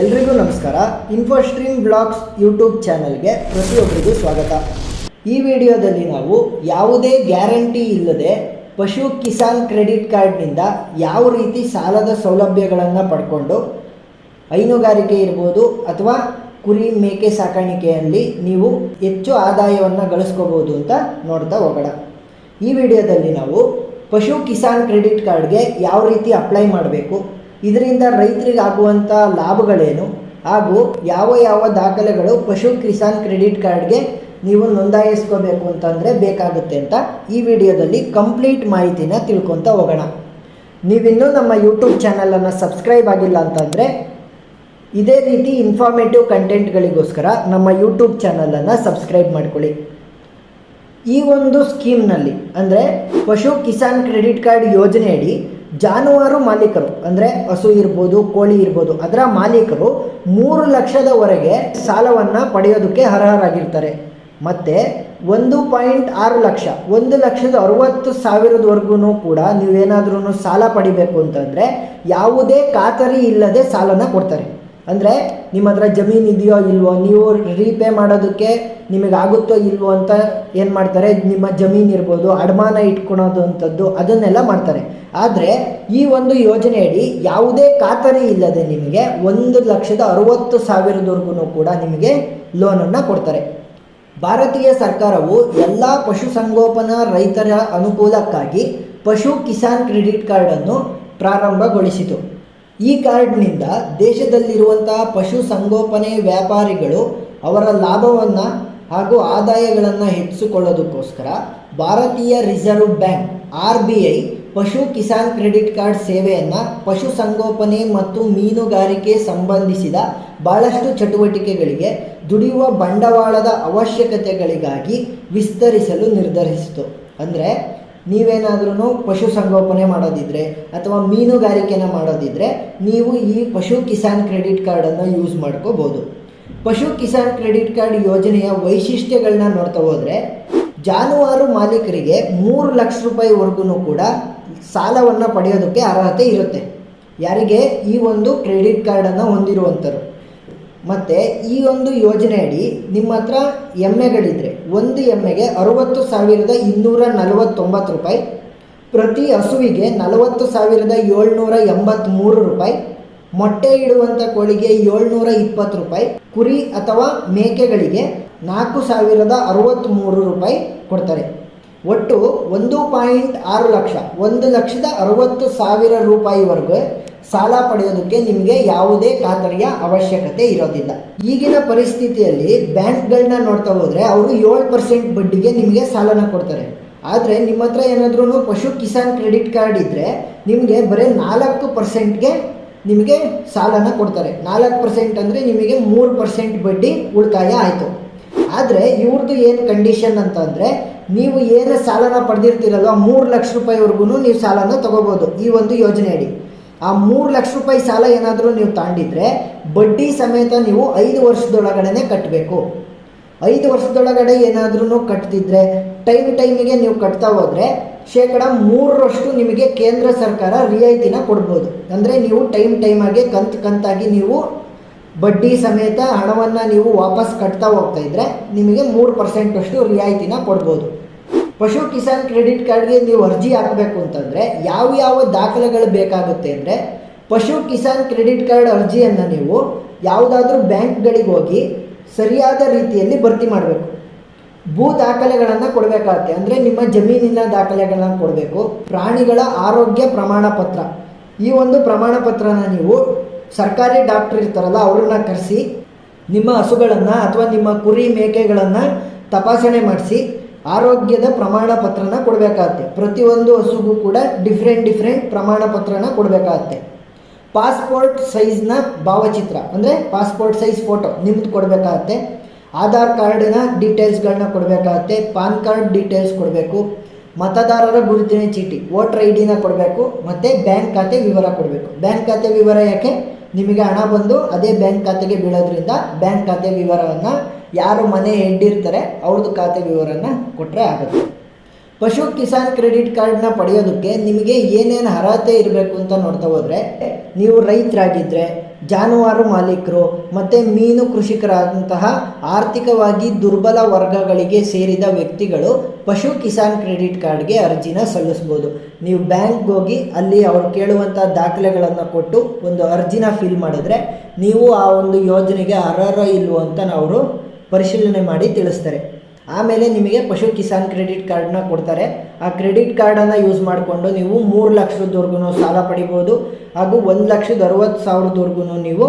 ಎಲ್ರಿಗೂ ನಮಸ್ಕಾರ. ಇನ್ಫೋಸ್ಟ್ರೀಮ್ blogs YouTube ಚಾನಲ್ಗೆ ಪ್ರತಿಯೊಬ್ಬರಿಗೂ ಸ್ವಾಗತ. ಈ ವಿಡಿಯೋದಲ್ಲಿ ನಾವು ಯಾವುದೇ ಗ್ಯಾರಂಟಿ ಇಲ್ಲದೆ ಪಶು ಕಿಸಾನ್ ಕ್ರೆಡಿಟ್ ಕಾರ್ಡ್ನಿಂದ ಯಾವ ರೀತಿ ಸಾಲದ ಸೌಲಭ್ಯಗಳನ್ನು ಪಡ್ಕೊಂಡು ಹೈನುಗಾರಿಕೆ ಇರ್ಬೋದು ಅಥವಾ ಕುರಿ ಮೇಕೆ ಸಾಕಾಣಿಕೆಯಲ್ಲಿ ನೀವು ಹೆಚ್ಚು ಆದಾಯವನ್ನು ಗಳಿಸ್ಕೋಬೋದು ಅಂತ ನೋಡ್ತಾ ಹೋಗೋಣ. ಈ ವಿಡಿಯೋದಲ್ಲಿ ನಾವು ಪಶು ಕಿಸಾನ್ ಕ್ರೆಡಿಟ್ ಕಾರ್ಡ್ಗೆ ಯಾವ ರೀತಿ ಅಪ್ಲೈ ಮಾಡಬೇಕು ಇದರಿಂದ ರೈತರಿಗೆ ಆಗುವಂಥ ಲಾಭಗಳೇನು? ಹಾಗೂ ಯಾವ ಯಾವ ದಾಖಲೆಗಳು ಪಶು ಕಿಸಾನ್ ಕ್ರೆಡಿಟ್ ಕಾರ್ಡ್ಗೆ ನೀವು ನೋಂದಾಯಿಸ್ಕೋಬೇಕು ಅಂತಂದರೆ ಬೇಕಾಗುತ್ತೆ ಅಂತ ಈ ವಿಡಿಯೋದಲ್ಲಿ ಕಂಪ್ಲೀಟ್ ಮಾಹಿತಿನ ತಿಳ್ಕೊತ ಹೋಗೋಣ. ನೀವಿನ್ನೂ ನಮ್ಮ ಯೂಟ್ಯೂಬ್ ಚಾನಲನ್ನು ಸಬ್ಸ್ಕ್ರೈಬ್ ಆಗಿಲ್ಲ ಅಂತಂದರೆ ಇದೇ ರೀತಿ ಇನ್ಫಾರ್ಮೇಟಿವ್ ಕಂಟೆಂಟ್ಗಳಿಗೋಸ್ಕರ ನಮ್ಮ ಯೂಟ್ಯೂಬ್ ಚಾನಲನ್ನು ಸಬ್ಸ್ಕ್ರೈಬ್ ಮಾಡ್ಕೊಳ್ಳಿ. ಈ ಒಂದು ಸ್ಕೀಮ್ನಲ್ಲಿ ಅಂದರೆ ಪಶು ಕಿಸಾನ್ ಕ್ರೆಡಿಟ್ ಕಾರ್ಡ್ ಯೋಜನೆಯಡಿ ಜಾನುವಾರು ಮಾಲೀಕರು, ಅಂದರೆ ಹಸು ಇರ್ಬೋದು, ಕೋಳಿ ಇರ್ಬೋದು, ಅದರ ಮಾಲೀಕರು ಮೂರು ಲಕ್ಷದವರೆಗೆ ಸಾಲವನ್ನು ಪಡೆಯೋದಕ್ಕೆ ಅರ್ಹರಾಗಿರ್ತಾರೆ. ಮತ್ತು ಒಂದು ಪಾಯಿಂಟ್ ಆರು ಲಕ್ಷ, ಒಂದು ಲಕ್ಷದ ಅರುವತ್ತು ಸಾವಿರದವರೆಗೂ ಕೂಡ ನೀವೇನಾದ್ರೂ ಸಾಲ ಪಡಿಬೇಕು ಅಂತಂದರೆ ಯಾವುದೇ ಖಾತರಿ ಇಲ್ಲದೆ ಸಾಲನ ಕೊಡ್ತಾರೆ. ಅಂದರೆ ನಿಮ್ಮ ಹತ್ರ ಜಮೀನು ಇದೆಯೋ ಇಲ್ವೋ, ನೀವು ರೀಪೇ ಮಾಡೋದಕ್ಕೆ ನಿಮಗೆ ಆಗುತ್ತೋ ಇಲ್ವೋ ಅಂತ ಏನು ಮಾಡ್ತಾರೆ? ನಿಮ್ಮ ಜಮೀನು ಇರ್ಬೋದು, ಅಡಮಾನ ಇಟ್ಕೊಳೋದು ಅಂಥದ್ದು, ಅದನ್ನೆಲ್ಲ ಮಾಡ್ತಾರೆ. ಆದರೆ ಈ ಒಂದು ಯೋಜನೆಯಡಿ ಯಾವುದೇ ಖಾತರಿ ಇಲ್ಲದೆ ನಿಮಗೆ ಒಂದು ಲಕ್ಷದ ಅರುವತ್ತು ಸಾವಿರದವರೆಗೂ ಕೂಡ ನಿಮಗೆ ಲೋನನ್ನು ಕೊಡ್ತಾರೆ. ಭಾರತೀಯ ಸರ್ಕಾರವು ಎಲ್ಲ ಪಶುಸಂಗೋಪನಾ ರೈತರ ಅನುಕೂಲಕ್ಕಾಗಿ ಪಶು ಕಿಸಾನ್ ಕ್ರೆಡಿಟ್ ಕಾರ್ಡನ್ನು ಪ್ರಾರಂಭಗೊಳಿಸಿತು. ಈ ಕಾರ್ಡ್ನಿಂದ ದೇಶದಲ್ಲಿರುವಂತಹ ಪಶು ಸಂಗೋಪನೆ ವ್ಯಾಪಾರಿಗಳು ಅವರ ಲಾಭವನ್ನು ಹಾಗೂ ಆದಾಯಗಳನ್ನು ಹೆಚ್ಚಿಸಿಕೊಳ್ಳೋದಕ್ಕೋಸ್ಕರ ಭಾರತೀಯ reserve bank, R B I, Pashu Kisan credit card ಸೇವೆಯನ್ನು ಪಶು ಸಂಗೋಪನೆ ಮತ್ತು ಮೀನುಗಾರಿಕೆ ಸಂಬಂಧಿಸಿದ ಬಹಳಷ್ಟು ಚಟುವಟಿಕೆಗಳಿಗೆ ದುಡಿಯುವ ಬಂಡವಾಳದ ಅವಶ್ಯಕತೆಗಳಿಗಾಗಿ ವಿಸ್ತರಿಸಲು ನಿರ್ಧರಿಸಿತು. ಅಂದರೆ ನೀವೇನಾದ್ರೂ ಪಶು ಸಂಗೋಪನೆ ಮಾಡೋದಿದ್ರೆ ಅಥವಾ ಮೀನುಗಾರಿಕೆನ ಮಾಡೋದಿದ್ರೆ ನೀವು ಈ ಪಶು ಕಿಸಾನ್ ಕ್ರೆಡಿಟ್ ಕಾರ್ಡನ್ನು ಯೂಸ್ ಮಾಡ್ಕೋಬೋದು. ಪಶು ಕಿಸಾನ್ ಕ್ರೆಡಿಟ್ ಕಾರ್ಡ್ ಯೋಜನೆಯ ವೈಶಿಷ್ಟ್ಯಗಳನ್ನ ನೋಡ್ತಾ ಹೋದರೆ ಜಾನುವಾರು ಮಾಲೀಕರಿಗೆ ಮೂರು ಲಕ್ಷ ರೂಪಾಯಿವರೆಗೂ ಕೂಡ ಸಾಲವನ್ನು ಪಡೆಯೋದಕ್ಕೆ ಅರ್ಹತೆ ಇರುತ್ತೆ. ಯಾರಿಗೆ? ಈ ಒಂದು ಕ್ರೆಡಿಟ್ ಕಾರ್ಡನ್ನು ಹೊಂದಿರುವಂಥರು ಮತ್ತು ಈ ಒಂದು ಯೋಜನೆಯಡಿ ನಿಮ್ಮ ಹತ್ರ ಎಮ್ಮೆಗಳಿದ್ರೆ ಒಂದು ಎಮ್ಮೆಗೆ ಅರುವತ್ತು ಸಾವಿರದ ಇನ್ನೂರ ನಲವತ್ತೊಂಬತ್ತು ರೂಪಾಯಿ, ಪ್ರತಿ ಹಸುವಿಗೆ ನಲವತ್ತು ಸಾವಿರದ ಏಳ್ನೂರ ಎಂಬತ್ತ್ಮೂರು ರೂಪಾಯಿ, ಮೊಟ್ಟೆ ಇಡುವಂಥ ಕೋಳಿಗೆ ಏಳ್ನೂರ ಇಪ್ಪತ್ತು ರೂಪಾಯಿ, ಕುರಿ ಅಥವಾ ಮೇಕೆಗಳಿಗೆ ನಾಲ್ಕು ಸಾವಿರದ ಅರವತ್ತ್ಮೂರು ರೂಪಾಯಿ ಕೊಡ್ತಾರೆ. ಒಟ್ಟು ಒಂದು ಪಾಯಿಂಟ್ ಆರು ಲಕ್ಷ, ಒಂದು ಲಕ್ಷದ ಅರುವತ್ತು ಸಾವಿರ ರೂಪಾಯಿವರೆಗೂ ಸಾಲ ಪಡೆಯೋದಕ್ಕೆ ನಿಮಗೆ ಯಾವುದೇ ಖಾತರಿಯ ಅವಶ್ಯಕತೆ ಇರೋದಿಲ್ಲ. ಈಗಿನ ಪರಿಸ್ಥಿತಿಯಲ್ಲಿ ಬ್ಯಾಂಕ್ಗಳನ್ನ ನೋಡ್ತಾ ಹೋದರೆ ಅವರು ಏಳು ಪರ್ಸೆಂಟ್ ಬಡ್ಡಿಗೆ ನಿಮಗೆ ಸಾಲನ ಕೊಡ್ತಾರೆ. ಆದರೆ ನಿಮ್ಮ ಹತ್ರ ಏನಾದ್ರೂ ಪಶು ಕಿಸಾನ್ ಕ್ರೆಡಿಟ್ ಕಾರ್ಡ್ ಇದ್ದರೆ ನಿಮಗೆ ಬರೀ ನಾಲ್ಕು ಪರ್ಸೆಂಟ್ಗೆ ನಿಮಗೆ ಸಾಲನ ಕೊಡ್ತಾರೆ. ನಾಲ್ಕು ಪರ್ಸೆಂಟ್ ಅಂದರೆ ನಿಮಗೆ ಮೂರು ಪರ್ಸೆಂಟ್ ಬಡ್ಡಿ ಉಳಿತಾಯ ಆಯಿತು. ಆದರೆ ಇವ್ರದ್ದು ಏನು ಕಂಡೀಷನ್ ಅಂತಂದರೆ ನೀವು ಏನು ಸಾಲನ ಪಡೆದಿರ್ತೀರಲ್ವ ಮೂರು ಲಕ್ಷ ರೂಪಾಯಿವರೆಗೂ ನೀವು ಸಾಲನ ತೊಗೋಬೋದು ಈ ಒಂದು ಯೋಜನೆಯಡಿ. ಆ ಮೂರು ಲಕ್ಷ ರೂಪಾಯಿ ಸಾಲ ಏನಾದರೂ ನೀವು ತಾಂಡಿದ್ರೆ ಬಡ್ಡಿ ಸಮೇತ ನೀವು ಐದು ವರ್ಷದೊಳಗಡೆ ಕಟ್ಟಬೇಕು ಐದು ವರ್ಷದೊಳಗಡೆ ಏನಾದ್ರೂ ಕಟ್ತಿದ್ರೆ ಟೈಮ್ ಟೈಮಿಗೆ ನೀವು ಕಟ್ತಾ ಹೋದರೆ ಶೇಕಡ ಮೂರರಷ್ಟು ನಿಮಗೆ ಕೇಂದ್ರ ಸರ್ಕಾರ ರಿಯಾಯಿತಿನ ಕೊಡ್ಬೋದು. ಅಂದರೆ ನೀವು ಟೈಮ್ ಟೈಮಾಗಿ ಕಂತು ಕಂತಾಗಿ ನೀವು ಬಡ್ಡಿ ಸಮೇತ ಹಣವನ್ನು ನೀವು ವಾಪಸ್ ಕಟ್ತಾ ಹೋಗ್ತಾ ಇದ್ದರೆ ನಿಮಗೆ ಮೂರು ಪರ್ಸೆಂಟಷ್ಟು ರಿಯಾಯಿತಿನ ಕೊಡ್ಬೋದು. ಪಶು ಕಿಸಾನ್ ಕ್ರೆಡಿಟ್ ಕಾರ್ಡ್ಗೆ ನೀವು ಅರ್ಜಿ ಹಾಕಬೇಕು ಅಂತಂದರೆ ಯಾವ ಯಾವ ದಾಖಲೆಗಳು ಬೇಕಾಗುತ್ತೆ ಅಂದರೆ ಪಶು ಕಿಸಾನ್ ಕ್ರೆಡಿಟ್ ಕಾರ್ಡ್ ಅರ್ಜಿಯನ್ನು ನೀವು ಯಾವುದಾದ್ರೂ ಬ್ಯಾಂಕ್ಗಳಿಗೆ ಹೋಗಿ ಸರಿಯಾದ ರೀತಿಯಲ್ಲಿ ಭರ್ತಿ ಮಾಡಬೇಕು. ಭೂ ದಾಖಲೆಗಳನ್ನು ಕೊಡಬೇಕಾಗುತ್ತೆ. ಅಂದರೆ ನಿಮ್ಮ ಜಮೀನಿನ ದಾಖಲೆಗಳನ್ನು ಕೊಡಬೇಕು. ಪ್ರಾಣಿಗಳ ಆರೋಗ್ಯ ಪ್ರಮಾಣ ಪತ್ರ ಈ ಒಂದು ಪ್ರಮಾಣ ಪತ್ರನ ನೀವು ಸರ್ಕಾರಿ ಡಾಕ್ಟರ್ ಇರ್ತಾರಲ್ಲ, ಅವ್ರನ್ನ ಕರೆಸಿ ನಿಮ್ಮ ಹಸುಗಳನ್ನು ಅಥವಾ ನಿಮ್ಮ ಕುರಿ ಮೇಕೆಗಳನ್ನು ತಪಾಸಣೆ ಮಾಡಿಸಿ ಆರೋಗ್ಯದ ಪ್ರಮಾಣ ಪತ್ರನ ಕೊಡಬೇಕಾಗತ್ತೆ ಪ್ರತಿಯೊಂದು ಹಸುಗೂ ಕೂಡ ಡಿಫ್ರೆಂಟ್ ಡಿಫ್ರೆಂಟ್ ಪ್ರಮಾಣ ಪತ್ರನ ಕೊಡಬೇಕಾಗತ್ತೆ ಪಾಸ್ಪೋರ್ಟ್ ಸೈಜ್ನ ಭಾವಚಿತ್ರ, ಅಂದರೆ ಪಾಸ್ಪೋರ್ಟ್ ಸೈಜ್ ಫೋಟೋ ನಿಮ್ದು ಕೊಡಬೇಕಾಗತ್ತೆ. ಆಧಾರ್ ಕಾರ್ಡಿನ ಡೀಟೇಲ್ಸ್ಗಳನ್ನ ಕೊಡಬೇಕಾಗತ್ತೆ. ಪಾನ್ ಕಾರ್ಡ್ ಡೀಟೇಲ್ಸ್ ಕೊಡಬೇಕು. ಮತದಾರರ ಗುರುತಿನ ಚೀಟಿ ವೋಟರ್ ಐ ಡಿನ ಕೊಡಬೇಕು. ಮತ್ತು ಬ್ಯಾಂಕ್ ಖಾತೆ ವಿವರ ಕೊಡಬೇಕು. ಬ್ಯಾಂಕ್ ಖಾತೆ ವಿವರ ಯಾಕೆ? ನಿಮಗೆ ಹಣ ಬಂದು ಅದೇ ಬ್ಯಾಂಕ್ ಖಾತೆಗೆ ಬೀಳೋದ್ರಿಂದ ಬ್ಯಾಂಕ್ ಖಾತೆ ವಿವರವನ್ನು ಯಾರು ಮನೆ ಹೆಡ್ಡಿರ್ತಾರೆ ಅವ್ರದ್ದು ಖಾತೆ ವಿವರನ ಕೊಟ್ಟರೆ ಆಗುತ್ತೆ. ಪಶು ಕಿಸಾನ್ ಕ್ರೆಡಿಟ್ ಕಾರ್ಡ್ನ ಪಡೆಯೋದಕ್ಕೆ ನಿಮಗೆ ಏನೇನು ಅರ್ಹತೆ ಇರಬೇಕು ಅಂತ ನೋಡ್ತಾ ಹೋದರೆ, ನೀವು ರೈತರಾಗಿದ್ದರೆ ಜಾನುವಾರು ಮಾಲೀಕರು, ಮತ್ತು ಮೀನು ಕೃಷಿಕರಾದಂತಹ ಆರ್ಥಿಕವಾಗಿ ದುರ್ಬಲ ವರ್ಗಗಳಿಗೆ ಸೇರಿದ ವ್ಯಕ್ತಿಗಳು ಪಶು ಕಿಸಾನ್ ಕ್ರೆಡಿಟ್ ಕಾರ್ಡ್ಗೆ ಅರ್ಜಿನ ಸಲ್ಲಿಸ್ಬೋದು. ನೀವು ಬ್ಯಾಂಕ್ಗೆ ಹೋಗಿ ಅಲ್ಲಿ ಅವರು ಕೇಳುವಂಥ ದಾಖಲೆಗಳನ್ನು ಕೊಟ್ಟು ಒಂದು ಅರ್ಜಿನ ಫಿಲ್ ಮಾಡಿದ್ರೆ, ನೀವು ಆ ಒಂದು ಯೋಜನೆಗೆ ಅರ್ಹರ ಇಲ್ವೋ ಅಂತ ಅವರು ಪರಿಶೀಲನೆ ಮಾಡಿ ತಿಳಿಸ್ತಾರೆ. ಆಮೇಲೆ ನಿಮಗೆ ಪಶು ಕಿಸಾನ್ ಕ್ರೆಡಿಟ್ ಕಾರ್ಡ್ನ ಕೊಡ್ತಾರೆ. ಆ ಕ್ರೆಡಿಟ್ ಕಾರ್ಡನ್ನು ಯೂಸ್ ಮಾಡಿಕೊಂಡು ನೀವು ಮೂರು ಲಕ್ಷದವರೆಗೂ ಸಾಲ ಪಡಿಬೋದು. ಹಾಗೂ ಒಂದು ಲಕ್ಷದ ಅರವತ್ತು ಸಾವಿರದವರೆಗೂ ನೀವು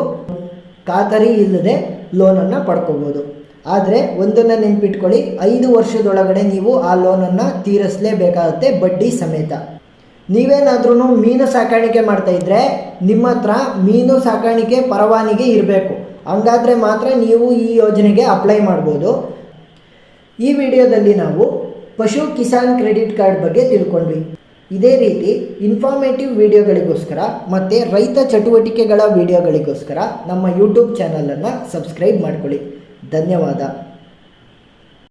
ಖಾತರಿ ಇಲ್ಲದೆ ಲೋನನ್ನು ಪಡ್ಕೋಬೋದು. ಆದರೆ ಒಂದನ್ನು ನೆನ್ಪಿಟ್ಕೊಳ್ಳಿ, ಐದು ವರ್ಷದೊಳಗಡೆ ನೀವು ಆ ಲೋನನ್ನು ತೀರಿಸಲೇಬೇಕಾಗುತ್ತೆ ಬಡ್ಡಿ ಸಮೇತ. ನೀವೇನಾದ್ರೂ ಮೀನು ಸಾಕಾಣಿಕೆ ಮಾಡ್ತಾ ಇದ್ರೆ ನಿಮ್ಮ ಹತ್ರ ಮೀನು ಸಾಕಾಣಿಕೆ ಪರವಾನಿಗೆ ಇರಬೇಕು. ಹಂಗಾದ್ರೆ ಮಾತ್ರ ನೀವು ಈ ಯೋಜನೆಗೆ ಅಪ್ಲೈ ಮಾಡ್ಬೋದು. ಈ ವಿಡಿಯೋದಲ್ಲಿ ನಾವು ಪಶು ಕಿಸಾನ್ ಕ್ರೆಡಿಟ್ ಕಾರ್ಡ್ ಬಗ್ಗೆ ತಿಳ್ಕೊಂಡ್ವಿ. ಇದೇ ರೀತಿ ಇನ್ಫಾರ್ಮೇಟಿವ್ ವಿಡಿಯೋಗಳಿಗೋಸ್ಕರ ಮತ್ತು ರೈತ ಚಟುವಟಿಕೆಗಳ ವಿಡಿಯೋಗಳಿಗೋಸ್ಕರ ನಮ್ಮ ಯೂಟ್ಯೂಬ್ ಚಾನಲನ್ನು ಸಬ್ಸ್ಕ್ರೈಬ್ ಮಾಡ್ಕೊಳ್ಳಿ. ಧನ್ಯವಾದ.